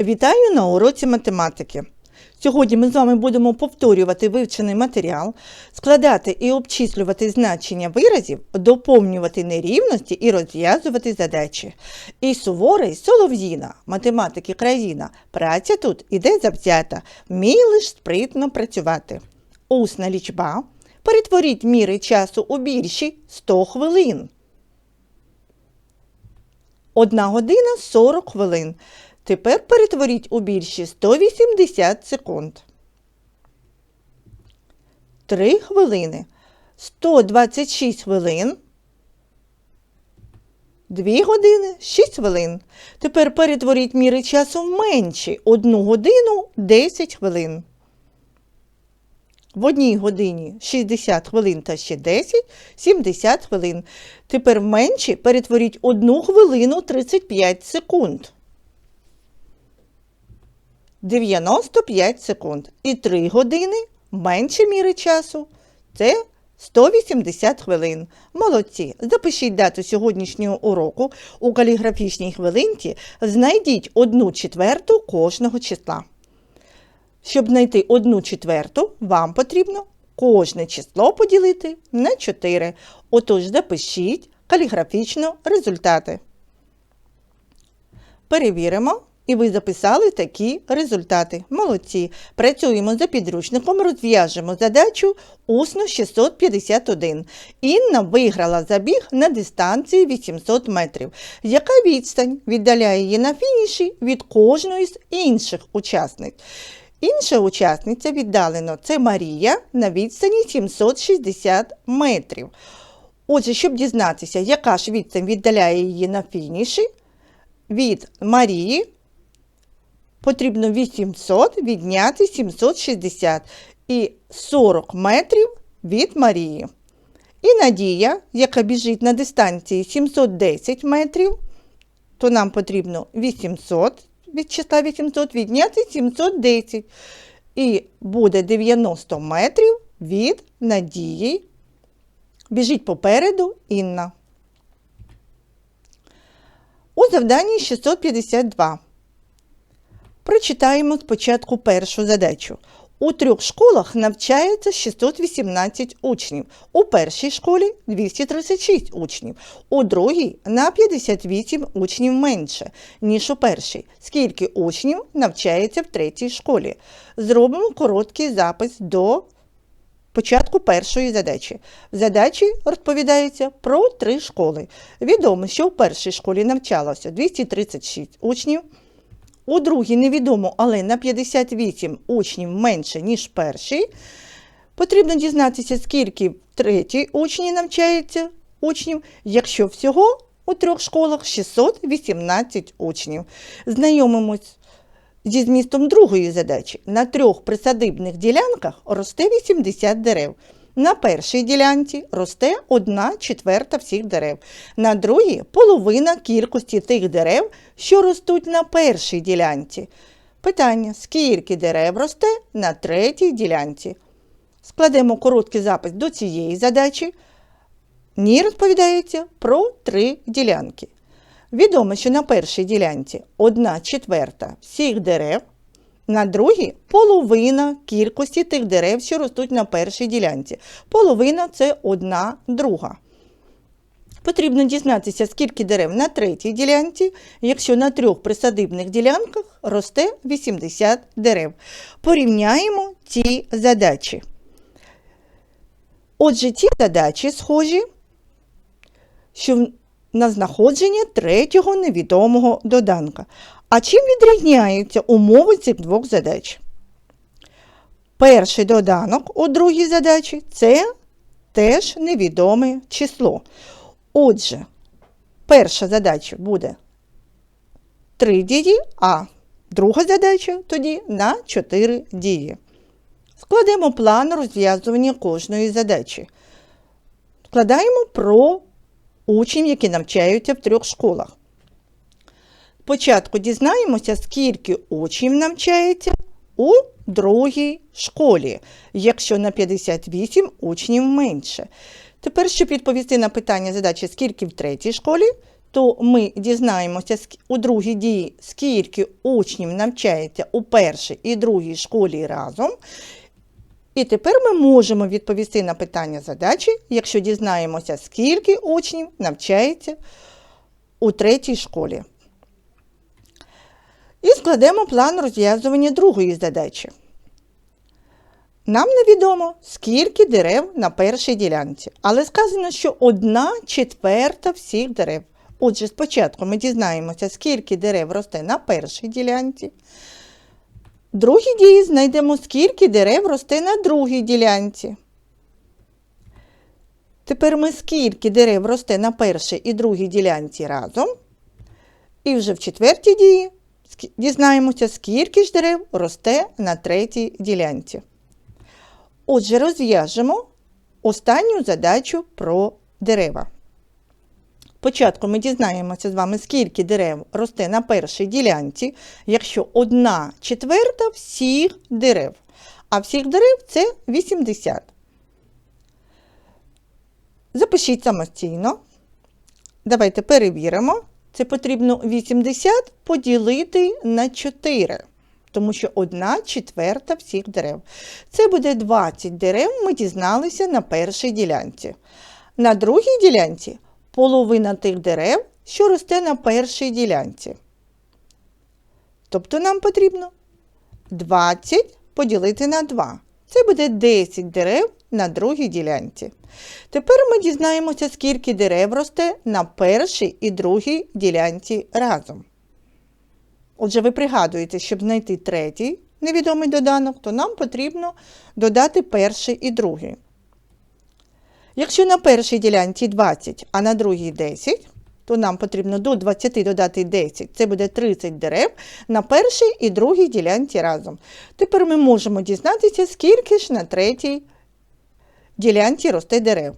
Вітаю на уроці математики. Сьогодні ми з вами будемо повторювати вивчений матеріал, складати і обчислювати значення виразів, доповнювати нерівності і розв'язувати задачі. І суворий Солов'їна, математики країна, праця тут іде завзята, вміє лиш спритно працювати. Усна лічба. Перетворіть міри часу у більші 100 хвилин. Одна година 40 хвилин. Тепер перетворіть у більші 180 секунд. 3 хвилини. 126 хвилин. 2 години 6 хвилин. Тепер перетворіть міри часу в менші 1 годину 10 хвилин. В одній годині 60 хвилин та ще 10 70 хвилин. Тепер в менші перетворіть 1 хвилину 35 секунд. 95 секунд. І 3 години менше міри часу. Це 180 хвилин. Молодці. Запишіть дату сьогоднішнього уроку у каліграфічній хвилинці. Знайдіть одну четверту кожного числа. Щоб знайти одну четверту, вам потрібно кожне число поділити на 4. Отож запишіть каліграфічно результати. Перевіримо. І ви записали такі результати. Молодці. Працюємо за підручником, розв'яжемо задачу усно 651. Інна виграла забіг на дистанції 800 метрів. Яка відстань віддаляє її на фініші від кожної з інших учасниць? Інша учасниця віддалено це Марія на відстані 760 метрів. Отже, щоб дізнатися, яка ж відстань віддаляє її на фініші, від Марії потрібно 800 відняти 760 і 40 метрів від Марії. І Надія, яка біжить на дистанції 710 метрів, то нам потрібно 800 від числа 800 відняти 710. І буде 90 метрів від Надії. Біжить попереду Інна. У завданні 652. Прочитаємо спочатку першу задачу. У трьох школах навчається 618 учнів. У першій школі 236 учнів, у другій на 58 учнів менше, ніж у першій. Скільки учнів навчається в третій школі? Зробимо короткий запис до початку першої задачі. В задачі розповідається про три школи. Відомо, що у першій школі навчалося 236 учнів. У другій невідомо, але на 58 учнів менше, ніж перший. Потрібно дізнатися, скільки в третій учні навчається учнів, якщо всього у трьох школах 618 учнів. Знайомимось зі змістом другої задачі. На трьох присадибних ділянках росте 80 дерев. На першій ділянці росте 1 четверта всіх дерев. На другій половина кількості тих дерев, що ростуть на першій ділянці. Питання: скільки дерев росте на третій ділянці? Складемо короткий запис до цієї задачі. Ні розповідається про три ділянки. Відомо, що на першій ділянці 1 четверта всіх дерев. На другій половина кількості тих дерев, що ростуть на першій ділянці. Половина це одна друга. Потрібно дізнатися, скільки дерев на третій ділянці, якщо на трьох присадибних ділянках росте 80 дерев. Порівняємо ці задачі. Отже, ці задачі схожі, що на знаходження третього невідомого доданка. А чим відрізняються умови цих двох задач? Перший доданок у другій задачі це теж невідоме число. Отже, перша задача буде 3 дії, а друга задача тоді на 4 дії. Складемо план розв'язування кожної задачі. Складаємо про учнів, які навчаються в трьох школах. Спочатку дізнаємося, скільки учнів навчається у другій школі, якщо на 58 учнів менше. Тепер, щоб відповісти на питання задачі, скільки в третій школі, то ми дізнаємося у другій дії, скільки учнів навчається у першій і другій школі разом. І тепер ми можемо відповісти на питання задачі, якщо дізнаємося, скільки учнів навчається у третій школі. І складемо план розв'язування другої задачі. Нам невідомо, скільки дерев на першій ділянці, але сказано, що одна четверта всіх дерев. Отже, спочатку ми дізнаємося, скільки дерев росте на першій ділянці. Другій дії знайдемо, скільки дерев росте на другій ділянці. Тепер ми скільки дерев росте на першій і другій ділянці разом. І вже в четвертій дії дізнаємося, скільки ж дерев росте на третій ділянці. Отже, розв'яжемо останню задачу про дерева. Спочатку ми дізнаємося з вами, скільки дерев росте на першій ділянці, якщо одна четверта всіх дерев. А всіх дерев це 80. Запишіть самостійно. Давайте перевіримо. Це потрібно 80 поділити на 4, тому що одна четверта всіх дерев. Це буде 20 дерев, ми дізналися на першій ділянці. На другій ділянці половина тих дерев, що росте на першій ділянці. Тобто нам потрібно 20 поділити на 2. Це буде 10 дерев на другій ділянці. Тепер ми дізнаємося, скільки дерев росте на першій і другій ділянці разом. Отже, ви пригадуєте, щоб знайти третій невідомий доданок, то нам потрібно додати перший і другий. Якщо на першій ділянці 20, а на другій 10, то нам потрібно до 20 додати 10. Це буде 30 дерев на першій і другій ділянці разом. Тепер ми можемо дізнатися, скільки ж на третій ділянці росте дерев.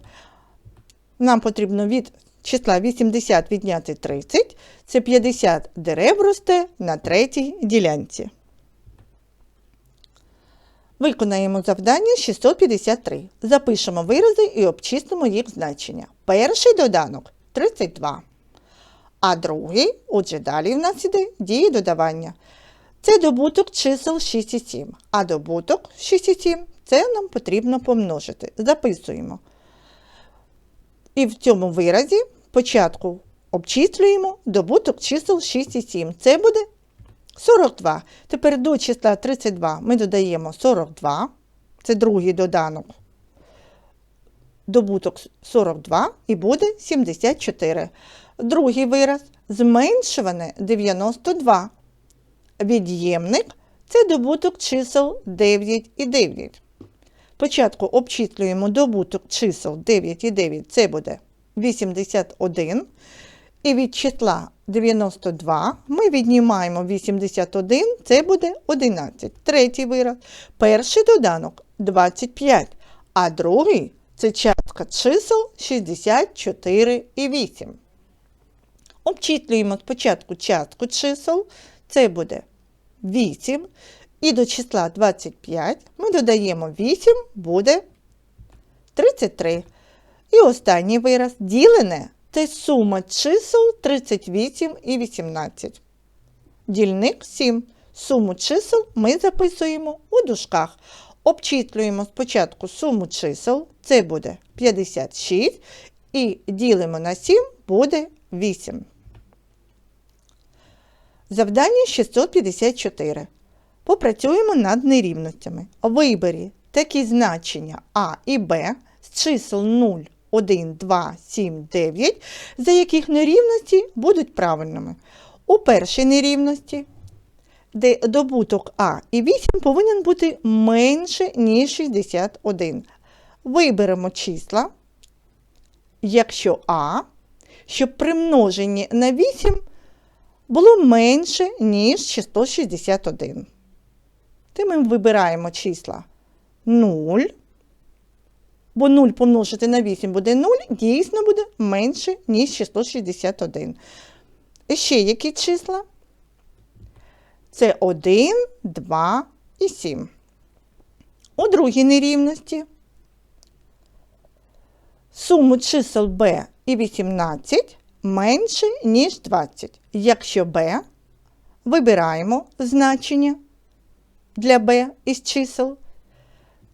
Нам потрібно від числа 80 відняти 30. Це 50 дерев росте на третій ділянці. Виконаємо завдання 653. Запишемо вирази і обчислимо їх значення. Перший доданок 32. А другий, отже, далі в нас іде дії додавання. Це добуток чисел 6 і 7. А добуток 6 і 7 це нам потрібно помножити. Записуємо. І в цьому виразі спочатку обчислюємо добуток чисел 6 і 7. Це буде 42. Тепер до числа 32 ми додаємо 42. Це другий доданок. Добуток 42 і буде 74. Другий вираз зменшуване 92. Від'ємник це добуток чисел 9 і 9. Спочатку обчислюємо добуток чисел 9 і 9, це буде 81. І від числа 92 ми віднімаємо 81, це буде 11. Третій вираз. Перший доданок 25, а другий це частка чисел 64 і 8. Обчислюємо спочатку частку чисел, це буде 8. І до числа 25 ми додаємо 8, буде 33. І останній вираз ділене це сума чисел 38 і 18. Дільник 7. Суму чисел ми записуємо у дужках. Обчислюємо спочатку суму чисел, це буде 56, і ділимо на 7 буде 8. Завдання 654. Попрацюємо над нерівностями. Вибері такі значення А і Б з чисел 0, 1, 2, 7, 9, за яких нерівності будуть правильними. У першій нерівності, де добуток А і 8 повинен бути менше, ніж 61. Виберемо числа, якщо А, щоб при множенні на 8 було менше, ніж 161. Тим ми вибираємо числа 0, бо 0 помножити на 8 буде 0, дійсно буде менше, ніж 661. І ще які числа? Це 1, 2 і 7. У другій нерівності суму чисел b і 18 менше, ніж 20. Якщо b, вибираємо значення для b із чисел.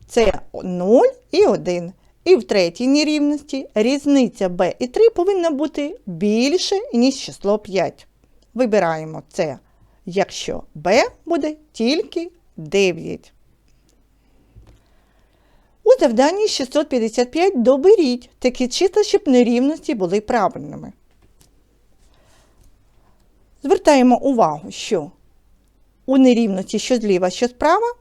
Це 0 і 1. І в третій нерівності різниця b і 3 повинна бути більше, ніж число 5. Вибираємо це, якщо b буде тільки 9. У завданні 655 доберіть такі числа, щоб нерівності були правильними. Звертаємо увагу, що у нерівності що зліва, що справа,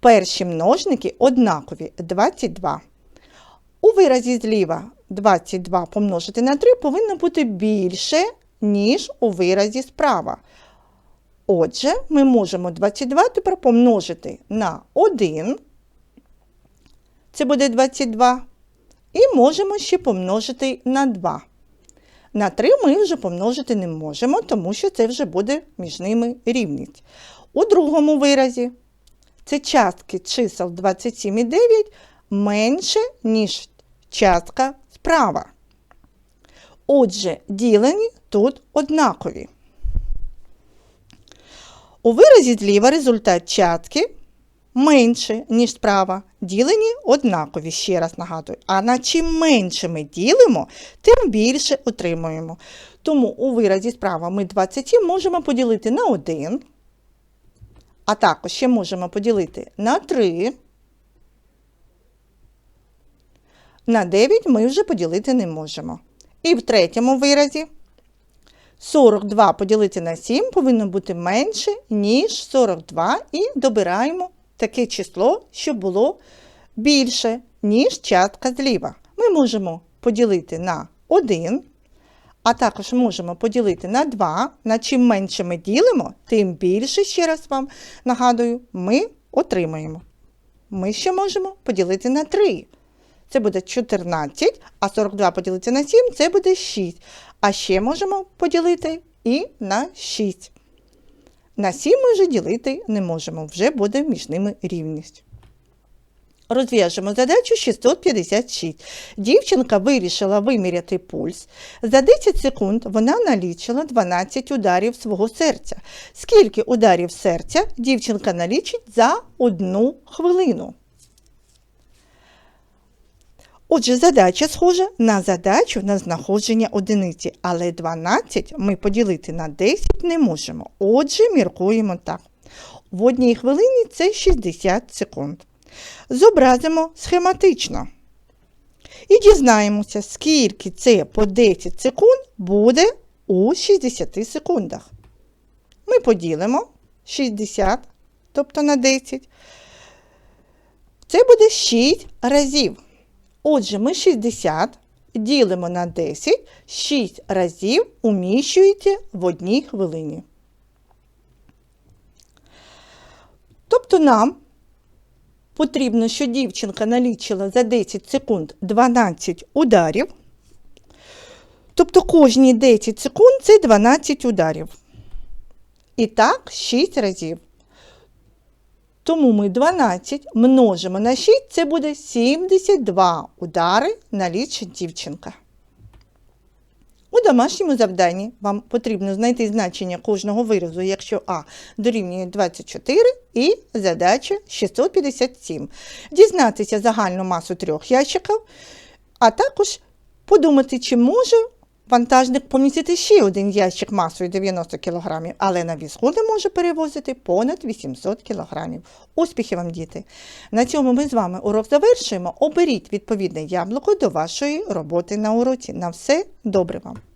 перші множники однакові 22. У виразі зліва 22 помножити на 3 повинно бути більше, ніж у виразі справа. Отже, ми можемо 22 тепер помножити на 1. Це буде 22. І можемо ще помножити на 2. На 3 ми вже помножити не можемо, тому що це вже буде між ними рівність. У другому виразі це частки чисел 27 і 9 менше, ніж частка справа. Отже, ділені тут однакові. У виразі зліва результат частки менше, ніж справа. Ділені однакові, ще раз нагадую. А на чим менше ми ділимо, тим більше отримуємо. Тому у виразі справа ми 27 можемо поділити на 1, а також ще можемо поділити на 3. На 9 ми вже поділити не можемо. І в третьому виразі 42 поділити на 7 повинно бути менше, ніж 42, і добираємо таке число, щоб було більше, ніж частка зліва. Ми можемо поділити на 1, а також можемо поділити на 2. На чим менше ми ділимо, тим більше, ще раз вам нагадую, ми отримаємо. Ми ще можемо поділити на 3. Це буде 14, а 42 поділити на 7 це буде 6. А ще можемо поділити і на 6. На 7 ми вже ділити не можемо, вже буде між ними рівність. Розв'яжемо задачу 656. Дівчинка вирішила виміряти пульс. За 10 секунд вона налічила 12 ударів свого серця. Скільки ударів серця дівчинка налічить за одну хвилину? Отже, задача схожа на задачу на знаходження одиниці, але 12 ми поділити на 10 не можемо. Отже, міркуємо так. В одній хвилині це 60 секунд. Зобразимо схематично. І дізнаємося, скільки це по 10 секунд буде у 60 секундах. Ми поділимо 60, тобто на 10. Це буде 6 разів. Отже, ми 60 ділимо на 10, 6 разів уміщуєте в одній хвилині. Тобто нам потрібно, що дівчинка налічила за 10 секунд 12 ударів. Тобто кожні 10 секунд це 12 ударів. І так 6 разів. Тому ми 12 множимо на 6, це буде 72 удари на лічить дівчинка. У домашньому завданні вам потрібно знайти значення кожного виразу, якщо А дорівнює 24 і задача 657. Дізнатися загальну масу трьох ящиків, а також подумати, чи може вантажник помістити ще один ящик масою 90 кг, але на візку не може перевозити понад 800 кг. Успіхів вам, діти! На цьому ми з вами урок завершуємо. Оберіть відповідне яблуко до вашої роботи на уроці. На все добре вам!